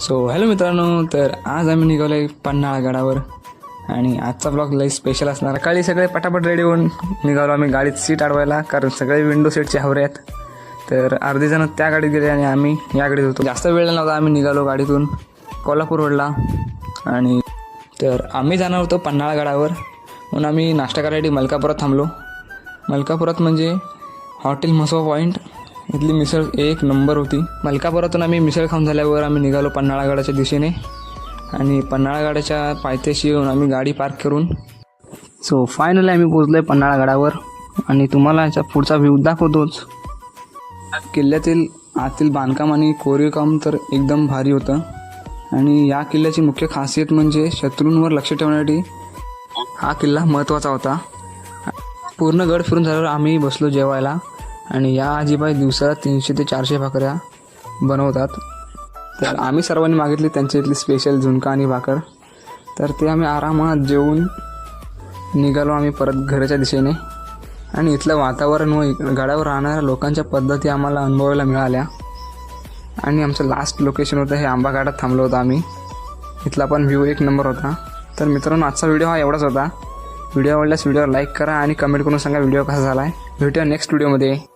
So hello मित्रांनो तर आज आम्ही निघालो आहे पन्हाळा गडावर आणि आजचा ब्लॉग लई स्पेशल असणार. काळी सगळे पटापट रेडी होऊन निघालो आम्ही गाडीत सीट अडवायला कारण सगळे विंडो सीटचे हवरे आहेत. तर अर्धे जण त्या गाडीत गेले आणि आम्ही या गाडीत होतो. जास्त वेळ नव्हता आम्ही निघालो गाडीतून कोल्हापूर रोडला. आणि तर आम्ही जाणार होतो पन्हाळा गडावर म्हणून आम्ही नाश्ता करायसाठी मलकापुरात थांबलो. मलकापुरात म्हणजे हॉटेल मसवा पॉईंट इथली मिसळ एक नंबर होती. मलकापुरातून आम्ही मिसळ खाऊन झाल्यावर आम्ही निघालो पन्हाळागडाच्या दिशेने. आणि पन्हाळागडाच्या पायथ्याशी येऊन आम्ही गाडी पार्क करून सो फायनली आम्ही पोचलो आहे पन्हाळागडावर. आणि तुम्हाला याचा पुढचा व्ह्यू दाखवतोच. किल्ल्यातील आतील बांधकाम आणि कोरीव काम तर एकदम भारी होतं. आणि या किल्ल्याची मुख्य खासियत म्हणजे शत्रूंवर लक्ष ठेवण्यासाठी हा किल्ला महत्त्वाचा होता. पूर्ण गड फिरून झाल्यावर आम्ही बसलो जेवायला. आणि या आजीबाई दिवसाला तीनशे ते चारशे भाकऱ्या बनवतात. तर आम्ही सर्वांनी मागितली त्यांच्या इथली स्पेशल झुणका आणि भाकर. तर ते आम्ही आरामात जेवून निघालो आम्ही परत घराच्या दिशेने. आणि इथलं वातावरण व गडावर राहणाऱ्या लोकांच्या पद्धती आम्हाला अनुभवायला मिळाल्या. आणि आमचं लास्ट लोकेशन होतं हे आंबा घाटात थांबलो होतो आम्ही. इथला पण व्ह्यू एक नंबर होता. तर मित्रांनो आजचा व्हिडिओ हा एवढाच होता. व्हिडिओ आवडल्यास व्हिडिओ लाईक करा आणि कमेंट करून सांगा व्हिडिओ कसा झाला आहे भेटूया नेक्स्ट व्हिडिओमध्ये